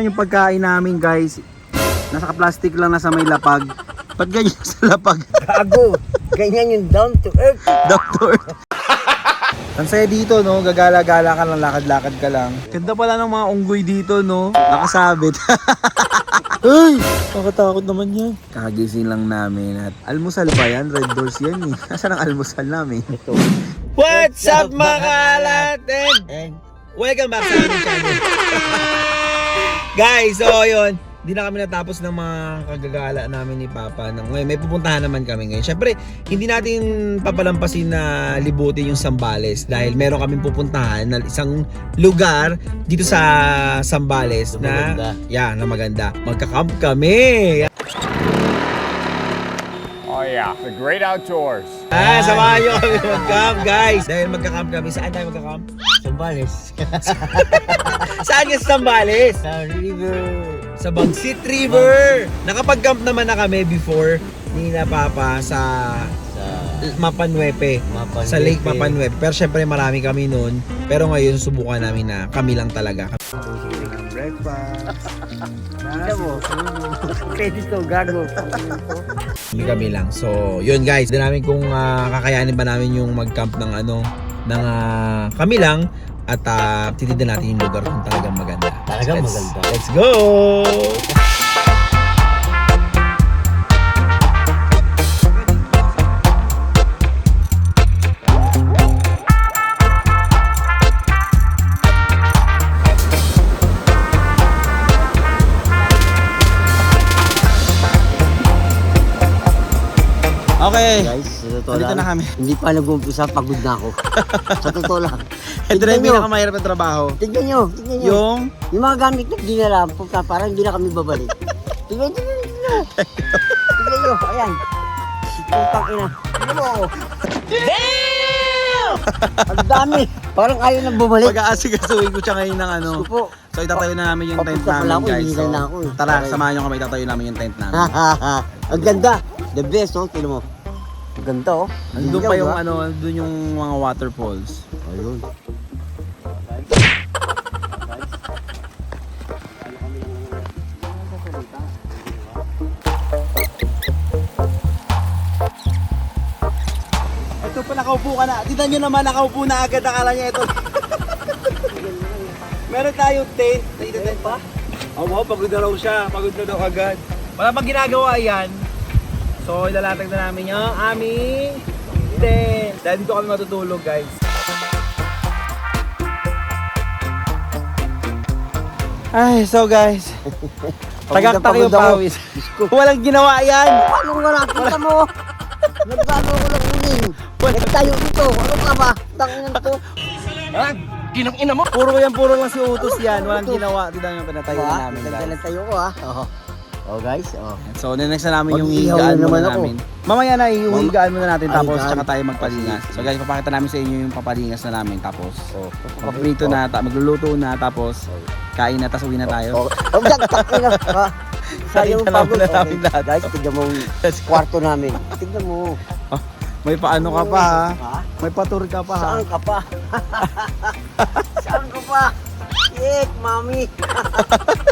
Ano yung pagkain namin guys? Nasa plastic lang nasa may lapag. Ba't ganyan sa lapag? Gago. Ganyan yung down to earth. Doctor. Ang saya dito, no? Gagala-gala ka lang, lakad-lakad ka lang. Ganda pala ng mga unggoy dito, no? Nakasabit. Ay! Nakatakot naman yan. Kakagising lang namin at almusal pa yan? Red doors yan eh. Nasaan ang almusal namin? Ito. What's up, mga kalatin? And Welcome back sa aming channel. Guys, so yun. Hindi na kami natapos ng mga kagagala namin ni Papa. Nang ngayon, may pupuntahan naman kami ngayon. Siyempre, hindi natin papalampasin na libutin yung Sambales dahil meron kaming pupuntahan na isang lugar dito sa Sambales Na na, yeah, na maganda. Magka-camp kami. Oh yeah, the great outdoors. Ah, samahan nyo kami mag-camp, guys. Dahil magka-camp kami. Saan tayo magka-camp? Sambales. Saan ka sa Sambales? Sa river. sa Bagsit River. Nakapag-camp naman na kami before ni na Papa sa Sa Mapanwepe. Mapanwepe. Sa Lake Mapanwepe. Pero syempre marami kami noon. Pero ngayon subukan namin na kami lang talaga. Breakfast. Kita mo. Pwede to, gago. Kami kami lang. So, yun guys. Hindi namin kung ah, kakayanin ba namin yung mag-camp ng ano, ng ah, kami lang. At uh, titignan natin yung lugar kung talagang maganda. Talagang Let's- maganda. Let's go! Okay. Guys, totoo Nandito lang. na kami. Hindi pa nag-uumpisa, pagod na ako. sa totoo lang. Ito na yung pinakamahirap na trabaho. Tignan nyo, tignan nyo. Yung Yung mga gamit na dinala, puta, parang hindi na kami babalik. tignan, tignan, tignan. tignan nyo, ayan. Putang ina. Tignan mo ako. Damn! Ang dami. Parang ayaw na bumalik. pag-aasigasuhin ko siya ngayon ng ano. Opo. So itatayo na namin yung tent namin ako, guys. hindi So, na ako eh. tara, samahan nyo kami, itatayo namin yung tent namin. Ang ganda. The best, oh. Tignan mo. Ang ganda, oh. Nandun pa yung ah. ano, nandun yung mga waterfalls. Ayun. Ito pa nakaupo ka na. Tignan nyo naman, nakaupo na agad. Akala niya ito. Meron tayong tent. Nakita tent pa? Oo, oh, pagod na raw siya. Pagod na daw agad. Wala pang ginagawa yan. So, ilalatag na namin yung aming tent. Dahil dito kami matutulog, guys. Ay, so guys. Tagaktak yung pawis. Walang ginawa yan. Paano nga nakita mo? Nagbago ko ng uling. Nagtayo dito. Ano ka ba? Tanginan to. Ha? Ginang ina mo? Puro yan, puro lang si Utos yan. Walang ginawa. Tignan yung pinatayo namin, guys. lang tayo ko ah. Oo. Oh guys, oh. So, next na namin yung Mag-iihaw higaan na muna naman ako. namin. Mamaya na, ihigaan muna natin Ay, tapos higaan. tsaka tayo magpalingas. So guys, papakita namin sa inyo yung papalingas na namin tapos Oh. paprito na, ta- magluluto na tapos kain na, tapos uwi na tayo. Oh, oh, gag, takina. Ha? Sayang pagod. na namin Okay. lahat. Guys, tignan mo yung Let's go. kwarto namin. Tignan mo. May paano ka pa ha? Ha? May patur ka pa ha? Saan ka pa? Saan ka pa? Shit, mami.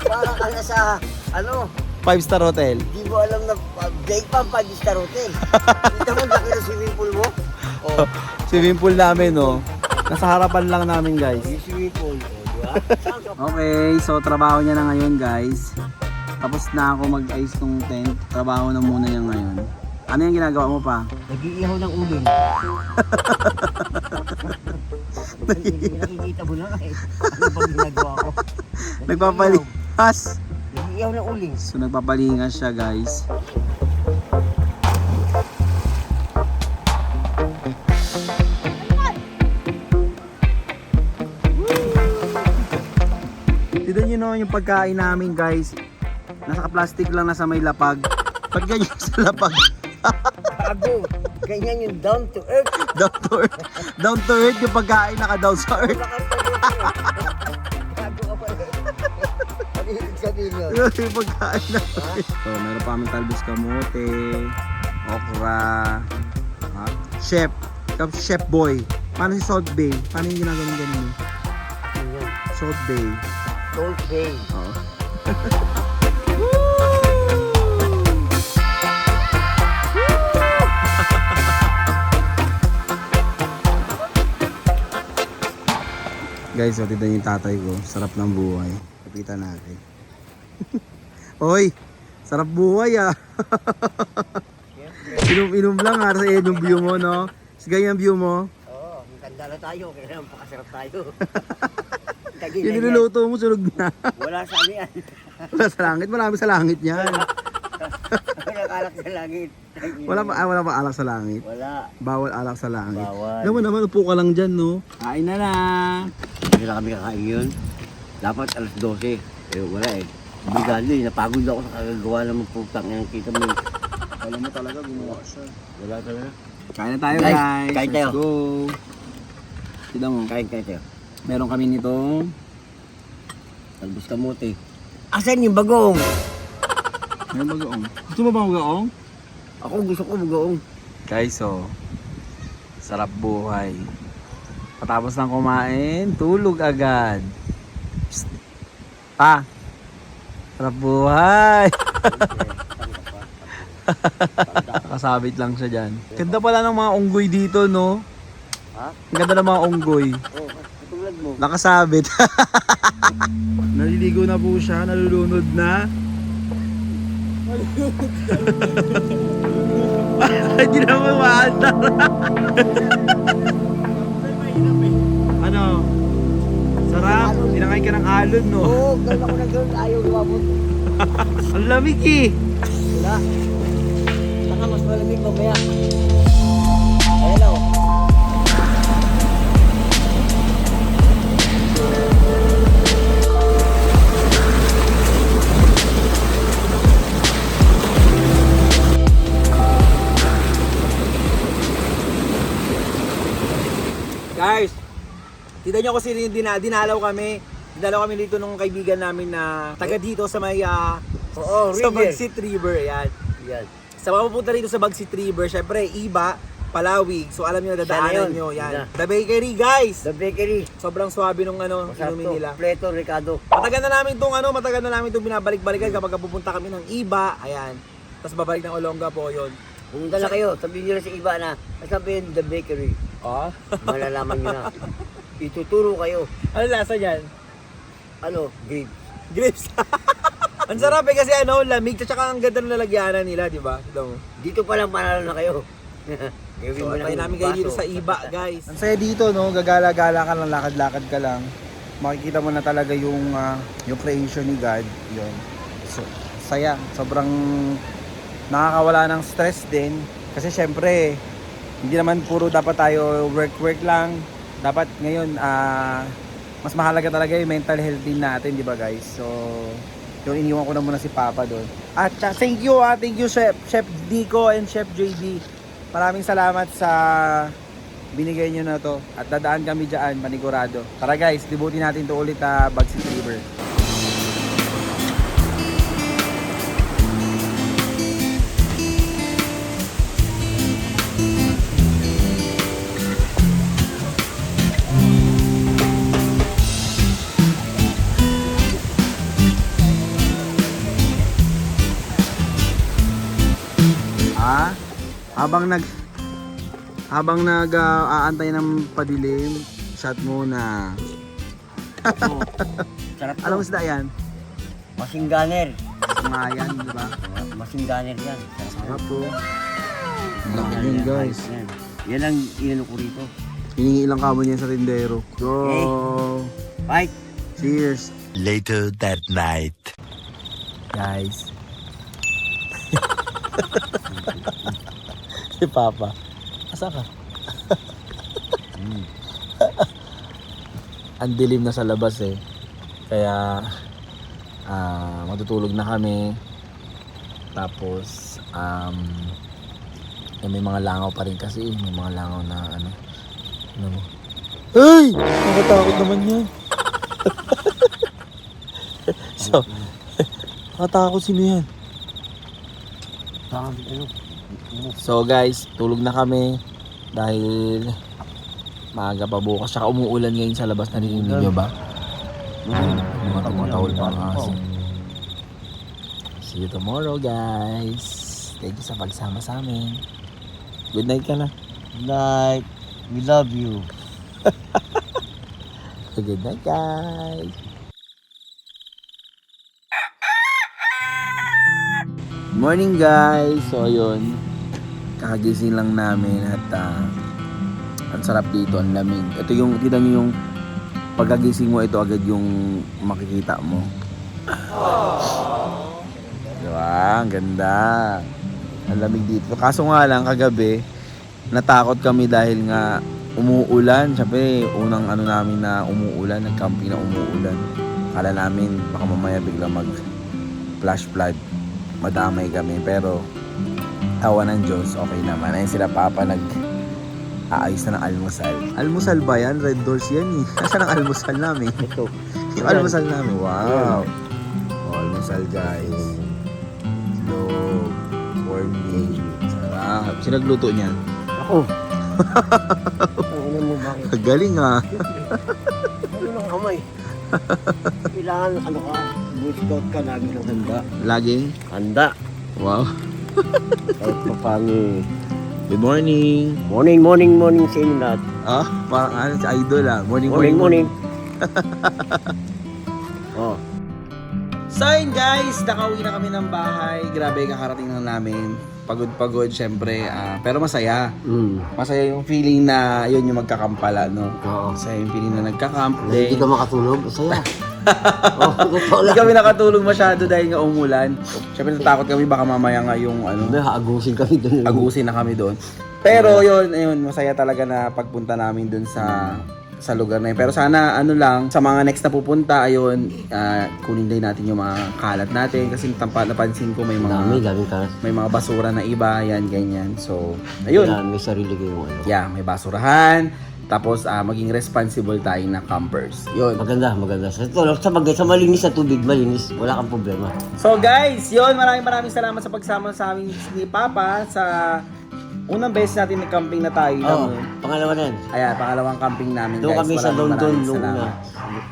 Para ka na sa, ano, Five star hotel. di mo alam na uh, day pa 5 star hotel. Kita mo, laki ng swimming pool mo? Oh, Swimming pool namin no. Nasa harapan lang namin guys. yung swimming pool. Oh, di ba? Okay, so trabaho niya na ngayon guys. Tapos na ako mag-ayos ng tent. Trabaho na muna niya ngayon. Ano yung ginagawa mo pa? Nag-iihaw ng uling. Nakikita mo na eh. Ano bang ginagawa ko? Nagpapalingas. Nag-iihaw ng uling. So nagpapalingas siya guys. Tignan nyo naman yung pagkain namin guys. Nasa plastic lang nasa may lapag. Ba't ganyan sa lapag? Bago. Ganyan yung down to earth. Down to earth. Down to earth yung pagkain naka down sa earth. Yung sabihin yun? Yun yung pagkain namin. So, meron pa kami talbos kamote, okra, ha? chef, tapos chef boy. Paano si Salt Bay? Paano yung ginagawa ganun? Yun. Salt Bay. Salt Bay. Oo. Guys, so tignan yung tatay ko. Sarap ng buhay. Kapitan natin. Hoy! Sarap buhay ah! Inom-inom lang ha sa yung view mo, no? Sige yung view mo. Oo, oh, tanda na tayo, kaya naman pakasarap tayo. Yung niluluto mo, sunog na. Wala sa amin yan. Wala sa langit, marami sa langit yan. Wala kalak sa langit. Wala pa, ah, wala pa alak sa langit. Wala. Bawal alak sa langit. Bawal. Mo naman, upo ka lang dyan, no? Kain na na! Hindi na kami kakain yun. Dapat alas 12. Eh, wala eh. Bigalo eh. Napagod ako sa kagagawa ng mga putang yan. Kita mo. Alam mo talaga, gumawa siya. Wala talaga. Kain na tayo, Guys, guys. kain Let's tayo. go. Tignan mo. Kain kain tayo. Meron kami nitong Talbos kamote. Asan yung bagong? May bagoong. Gusto mo bang bagoong? Ako gusto ko bagong. Guys, so, sarap buhay. Patapos ng kumain, tulog agad. Pa, sarap buhay. Nakasabit lang siya dyan. Ganda pala ng mga unggoy dito, no? Ha? Ganda ng mga unggoy. Oh, katulad mo. Nakasabit. Naliligo na po siya, nalulunod na. Hindi na maandar. ano? Sarap. Tinangay ka ng alon, no? Oo, oh, ganda ko na gano'n. Ayaw lumabot. Ang lamig eh. Wala. Saka mas malamig mamaya. Nyo kasi yung dina, dinalaw kami. Dinalaw kami dito nung kaibigan namin na taga dito sa may ah, Oo, sa River. Bagsit River. Ayan. Yan. Sa mga pupunta rito sa Bagsit River, syempre, Iba, Palawig. So alam niyo dadaanan yun. nyo. Yan. Yan. The Bakery, guys. The bakery. Sobrang swabe nung ano, inumin nila. Pleto, Ricardo. Matagal na namin itong ano, matagal na namin itong binabalik-balikan kapag pupunta kami ng Iba. Ayan. Tapos babalik ng Olonga po yun. Pumunta na kayo. Sabihin nyo na sa iba na. Sabihin the bakery. Ah? Malalaman nyo na. Ituturo kayo. ano lasa niyan? Ano? Grapes. Grapes. Ang sarap eh kasi ano, lamig at saka ang ganda ng lalagyanan nila, di ba? Dito pa lang panalo na kayo. Gawin So, tayo namin kayo dito sa iba, guys. Ang saya dito, no? Gagala-gala ka lang, lakad-lakad ka lang. Makikita mo na talaga yung, ah, yung creation ni God. Yun. So, saya. Sobrang nakakawala ng stress din. Kasi syempre, hindi naman puro dapat tayo work-work lang. Dapat ngayon, ah, mas mahalaga talaga yung mental health din natin, di ba guys? So, yun, iniwan ko na muna si Papa doon. At ah, thank you, ah, thank you Chef, Chef Nico and Chef JD. Maraming salamat sa binigay nyo na to. At dadaan kami dyan, panigurado. Tara guys, libutin natin to ulit sa Bagsit River. Habang nag habang nag ah, aantay ng padilim, shot muna. Oo. Sarap to. Anong isda yan? Masingganer. Sumayan, di ba? Masingganer yan. Sarap po. yan. Yan, yun guys. Yan. Yan ang inano ko rito. Hiningi ilang kamo niya sa tindero. Go! Fight! Cheers! Later that night. Guys. si Papa. Asa ka? Ang dilim na sa labas eh. Kaya ah matutulog na kami. Tapos um eh, may mga langaw pa rin kasi eh. May mga langaw na ano. Ano mo? Ay! Nakatakot naman yan. so, nakatakot sino yan? Baka ano? So guys, tulog na kami dahil maaga pa bukas. Saka umuulan ngayon sa labas. Narinig niyo ba? Mga tumatawal pa ang asin. See you tomorrow, guys. Thank you sa pagsama sa amin. Good night ka na. Night. We love you. Good night, guys. Morning, guys. So, yun. Kakagising lang namin at ah, ang sarap dito, ang lamig. Ito yung, kita nyo yung pagkagising mo, ito agad yung makikita mo. Diba? Ang ganda. Ang lamig dito. Kaso nga lang, kagabi, natakot kami dahil nga umuulan. Siyempre, unang ano namin na umuulan, nag-camping na umuulan. Kala namin, baka mamaya bigla mag flash flood. Madamay kami. Pero, tawa ng Diyos, okay naman. Ayun sila papa nag aayos na ng almusal. Almusal ba yan? Red doors yan eh. Nasaan ang almusal namin? Ito. Yung almusal namin. Wow. Oh, almusal guys. Slow. Corn beef. Sarap. Sino nagluto niyan? Ako. Ano? Galing ah. Ano ng kamay? Kailangan ano ka? Boostot ka lagi ng handa. Laging? Handa. Wow. Kahit pa paano. Good morning. Morning, morning, morning sa inyo lahat. Ah, parang ano si Idol ah. Morning, Morning, morning. oh. So yun guys, nakauwi na kami ng bahay. Grabe, kakarating lang namin. Pagod-pagod, syempre. ah, pero masaya. Mm. Masaya yung feeling na yun yung magkakampala, no? Oo. Masaya yung feeling na nagkakamp. Na hindi ka makatulog, saya. oh, Hindi kami nakatulog masyado dahil nga umulan. Syempre natakot kami baka mamaya nga yung ano, May haagusin kami doon. agusin na kami doon. Pero yun, ayun, masaya talaga na pagpunta namin doon sa sa lugar na yun. Pero sana ano lang, sa mga next na pupunta, ayun, ah, kunin din natin yung mga kalat natin kasi tampa napansin ko may Dami, mga daming karas. may mga basura na iba, yan ganyan. So, ayun. Kaya may sarili kayong ano. Yeah, may basurahan. Tapos ah, maging responsible tayo na campers. Yun. Maganda, maganda. Sa, sa, bagay, sa malinis na tubig, malinis, wala kang problema. So guys, yun, maraming maraming salamat sa pagsama sa amin ni Papa sa unang beses natin nag-camping na tayo. Oo, Oh. pangalawa na yan. Ayan, pangalawang camping namin Doon guys. kami sa Maraming London maraming nung una. salamat.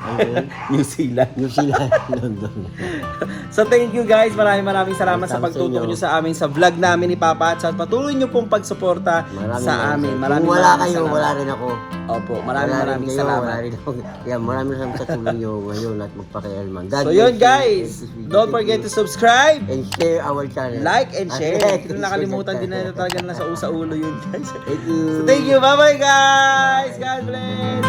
Ano yun? New Zealand. New Zealand, London. So thank you guys. Maraming maraming salamat sa pagtutok inyo. nyo sa amin sa vlog namin ni Papa at sa patuloy nyo pong pagsuporta Maraming sa maraming amin. salamat. Maraming Kung wala maraming kayo, salamat. wala rin ako. Opo, maraming Wala rin maraming kayo, salamat. Rin ako. Yan, maraming salamat sa tulong nyo ngayon at magpakialman. God So bless yun you. guys, Thank you. don't forget to subscribe, And share our channel. like and Ah, share. Kung and nakalimutan din na talaga nasa usa ulo yun guys. Thank you. So thank you. Bye bye guys. God bless.